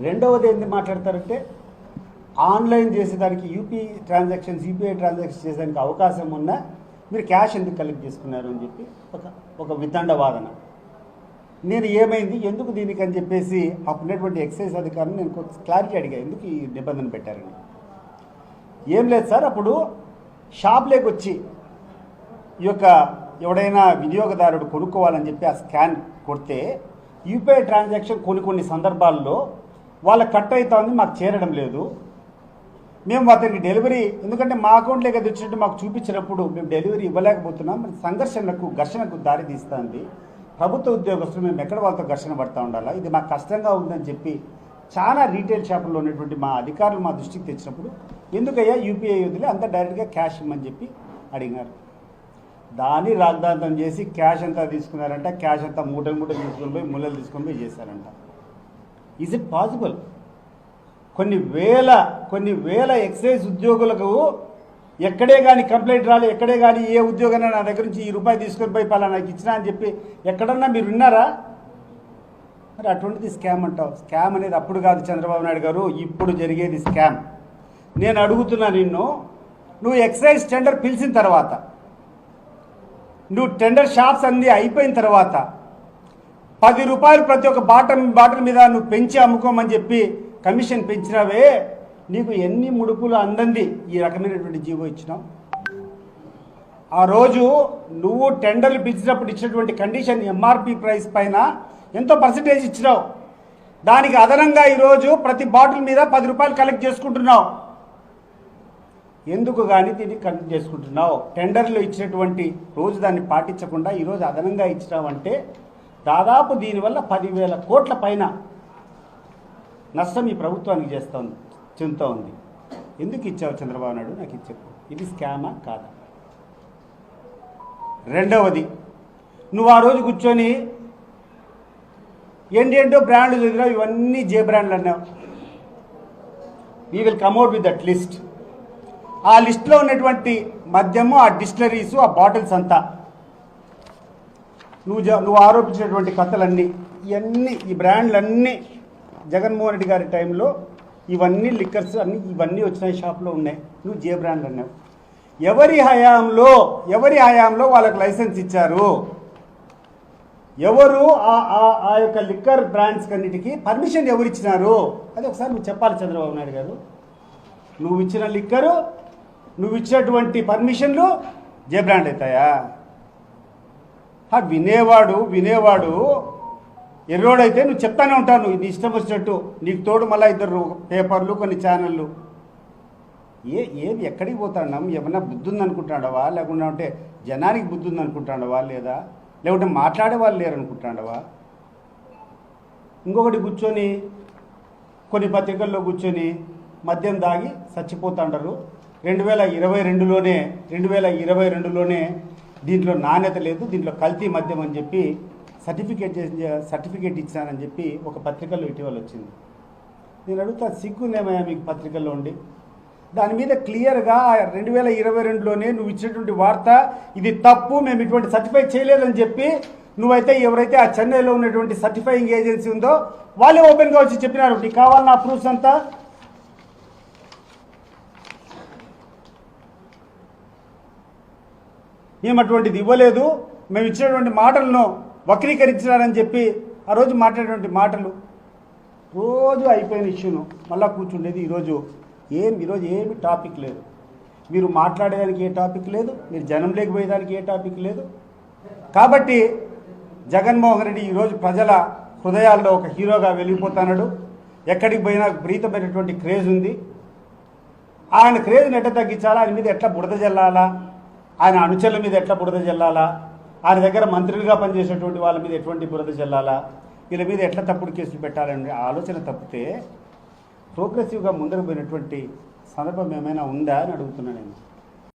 రెండవది ఏంటి మాట్లాడతారంటే ఆన్లైన్ చేసేదానికి యూపీ ట్రాన్సాక్షన్స్ యూపీఐ ట్రాన్సాక్షన్స్ చేసేదానికి అవకాశం ఉన్నా మీరు క్యాష్ ఎందుకు కలెక్ట్ చేసుకున్నారు అని చెప్పి ఒక ఒక వితండ వాదన నేను ఏమైంది ఎందుకు దీనికి అని చెప్పేసి అప్పుడున్నటువంటి ఎక్సైజ్ అధికారిని నేను కొంచెం క్లారిటీ అడిగా ఎందుకు ఈ నిబంధన పెట్టారని. ఏం లేదు సార్ అప్పుడు షాప్లోకి వచ్చి ఈ యొక్క ఎవడైనా వినియోగదారుడు కొనుక్కోవాలని చెప్పి ఆ స్కాన్ కొడితే యూపీఐ ట్రాన్సాక్షన్ కొన్ని కొన్ని సందర్భాల్లో వాళ్ళ కట్ అవుతుంది మాకు చేరడం లేదు. మేము అతనికి డెలివరీ ఎందుకంటే మా అకౌంట్లోకి అది వచ్చినట్టు మాకు చూపించినప్పుడు మేము డెలివరీ ఇవ్వలేకపోతున్నాం సంఘర్షణకు ఘర్షణకు దారి తీస్తుంది. ప్రభుత్వ ఉద్యోగస్తులు మేము ఎక్కడ వాళ్ళతో ఘర్షణ పడతా ఉండాలా? ఇది మాకు కష్టంగా ఉందని చెప్పి చాలా రీటైల్ షాపుల్లో ఉన్నటువంటి మా అధికారులు మా దృష్టికి తెచ్చినప్పుడు ఎందుకయ్యా యూపీఐ వదిలి అంతా డైరెక్ట్గా క్యాష్ ఇమ్మని చెప్పి అడిగినారు. దాన్ని రాగ్దాంతం చేసి క్యాష్ అంతా తీసుకున్నారంట క్యాష్ అంతా మూటలు మూటలు తీసుకొని పోయి ముళ్ళలు తీసుకొని పోయి చేశారంట. ఈజ్ ఇట్ పాసిబుల్ కొన్ని వేల కొన్ని వేల ఎక్సైజ్ ఉద్యోగులకు ఎక్కడే కానీ కంప్లైంట్ రాలే ఎక్కడే కానీ ఏ ఉద్యోగైనా నా దగ్గర నుంచి ఈ రూపాయి తీసుకొని పోయి పలానా నాకు ఇచ్చినా అని చెప్పి ఎక్కడన్నా మీరు విన్నారా మరి అటువంటిది స్కామ్ అంటావు. స్కామ్ అనేది అప్పుడు కాదు చంద్రబాబు నాయుడు గారు ఇప్పుడు జరిగేది స్కామ్. నేను అడుగుతున్నా నిన్ను నువ్వు ఎక్సైజ్ టెండర్ పిలిచిన తర్వాత నువ్వు టెండర్ షాప్స్ అన్నీ అయిపోయిన తర్వాత పది రూపాయలు ప్రతి ఒక్క బాటల్ బాటిల్ మీద నువ్వు పెంచి అమ్ముకోమని చెప్పి కమిషన్ పెంచినావే. నీకు ఎన్ని ముడుపులు అందంది ఈ రకమైనటువంటి జీవో ఇచ్చినావు? ఆ రోజు నువ్వు టెండర్లు పిలిచినప్పుడు ఇచ్చినటువంటి కండిషన్ ఎంఆర్పి ప్రైస్ పైన ఎంతో పర్సంటేజ్ ఇచ్చినావు. దానికి అదనంగా ఈరోజు ప్రతి బాటిల్ మీద పది రూపాయలు కలెక్ట్ చేసుకుంటున్నావు. ఎందుకు కానీ దీన్ని కలెక్ట్ చేసుకుంటున్నావు? టెండర్లు ఇచ్చినటువంటి రోజు దాన్ని పాటించకుండా ఈరోజు అదనంగా ఇచ్చినావంటే దాదాపు దీనివల్ల పదివేల కోట్ల పైన నష్టం ఈ ప్రభుత్వానికి చేస్తోంది చెందుతూ ఉంది ఎందుకు ఇచ్చావు చంద్రబాబు నాయుడు? నాకు ఇది చెప్పు. ఇది స్కామా కాదా? రెండవది నువ్వు ఆ రోజు కూర్చొని ఏంటేంటో బ్రాండ్లు చదివినావు ఇవన్నీ జే బ్రాండ్లు అన్నావు. We will come at with that list ఆ లిస్ట్లో ఉన్నటువంటి మద్యము ఆ డిస్టిలరీసు ఆ బాటిల్స్ అంతా నువ్వు నువ్వు ఆరోపించినటువంటి కథలన్నీ ఇవన్నీ ఈ బ్రాండ్లన్నీ జగన్మోహన్ రెడ్డి గారి టైంలో ఇవన్నీ లిక్కర్స్ అన్ని ఇవన్నీ వచ్చినాయి షాప్లో ఉన్నాయి. నువ్వు జే బ్రాండ్లు అన్నావు. ఎవరి హయాంలో ఎవరి హయాంలో వాళ్ళకు లైసెన్స్ ఇచ్చారు? ఎవరు ఆ- ఆ- ఆ యొక్క లిక్కర్ బ్రాండ్స్ అన్నిటికీ పర్మిషన్ ఎవరు ఇచ్చినారు? అది ఒకసారి నువ్వు చెప్పాలి చంద్రబాబు నాయుడు గారు. నువ్వు ఇచ్చిన లిక్కరు నువ్వు ఇచ్చినటువంటి పర్మిషన్లు జే బ్రాండ్ అవుతాయా? వినేవాడు వినేవాడు ఎర్రోడైతే నువ్వు చెప్తానే ఉంటాను నీ ఇష్టం వచ్చినట్టు. నీకు తోడు మళ్ళీ ఇద్దరు పేపర్లు కొన్ని ఛానళ్ళు ఏ ఏది ఎక్కడికి పోతాడాం ఏమన్నా బుద్ధి ఉందనుకుంటాడవా లేకుండా అంటే జనానికి బుద్ధి ఉందనుకుంటాడవా లేదా? లేకుంటే మాట్లాడే వాళ్ళు లేరు అనుకుంటాడవా ఇంకొకటి కూర్చొని కొన్ని పత్రికల్లో కూర్చొని మద్యం దాగి చచ్చిపోతాంటారు. రెండు వేల ఇరవై రెండులోనే రెండు వేల ఇరవై రెండులోనే దీంట్లో నాణ్యత లేదు దీంట్లో కల్తీ మద్యం అని చెప్పి సర్టిఫికేట్ చేసి సర్టిఫికేట్ ఇచ్చానని చెప్పి ఒక పత్రికలో ఇటీవల వచ్చింది. నేను అడుగుతా సిగ్గునేమయ్యా మీకు పత్రికల్లో ఉండి? దాని మీద క్లియర్గా రెండు వేల ఇరవై రెండులోనే నువ్వు ఇచ్చినటువంటి వార్త ఇది తప్పు మేము ఇటువంటి సర్టిఫై చేయలేదని చెప్పి నువ్వైతే ఎవరైతే ఆ చెన్నైలో ఉన్నటువంటి సర్టిఫైయింగ్ ఏజెన్సీ ఉందో వాళ్ళే ఓపెన్గా వచ్చి చెప్పినారు. నీకు కావాలన్న ప్రూఫ్స్ అంతా? మేము అటువంటిది ఇవ్వలేదు. మేము ఇచ్చినటువంటి మాటలను వక్రీకరించినారని చెప్పి ఆ రోజు మాట్లాడేటువంటి మాటలు. రోజు అయిపోయిన ఇష్యూను మళ్ళీ కూర్చుండేది. ఈరోజు ఏం ఈరోజు ఏమి టాపిక్ లేదు. మీరు మాట్లాడేదానికి ఏ టాపిక్ లేదు. మీరు జనం లేకపోయేదానికి ఏ టాపిక్ లేదు. కాబట్టి జగన్మోహన్ రెడ్డి ఈరోజు ప్రజల హృదయాల్లో ఒక హీరోగా వెళ్ళిపోతున్నాడు ఎక్కడికి పోయినా ప్రీతమైనటువంటి క్రేజ్ ఉంది. ఆయన క్రేజ్ని ఎట్లా తగ్గించాలా? ఆయన మీద ఎట్లా బురద జల్లాలా? ఆయన అనుచరుల మీద ఎట్లా బురద జల్లాలా? ఆయన దగ్గర మంత్రులుగా పనిచేసేటువంటి వాళ్ళ మీద ఎటువంటి బురద జల్లాలా? వీళ్ళ మీద ఎట్లా తప్పుడు కేసులు పెట్టాలనే ఆలోచన తప్పితే ప్రోగ్రెసివ్గా ముందరకు పోయినటువంటి సందర్భం ఏమైనా ఉందా అని అడుగుతున్నాను నేను.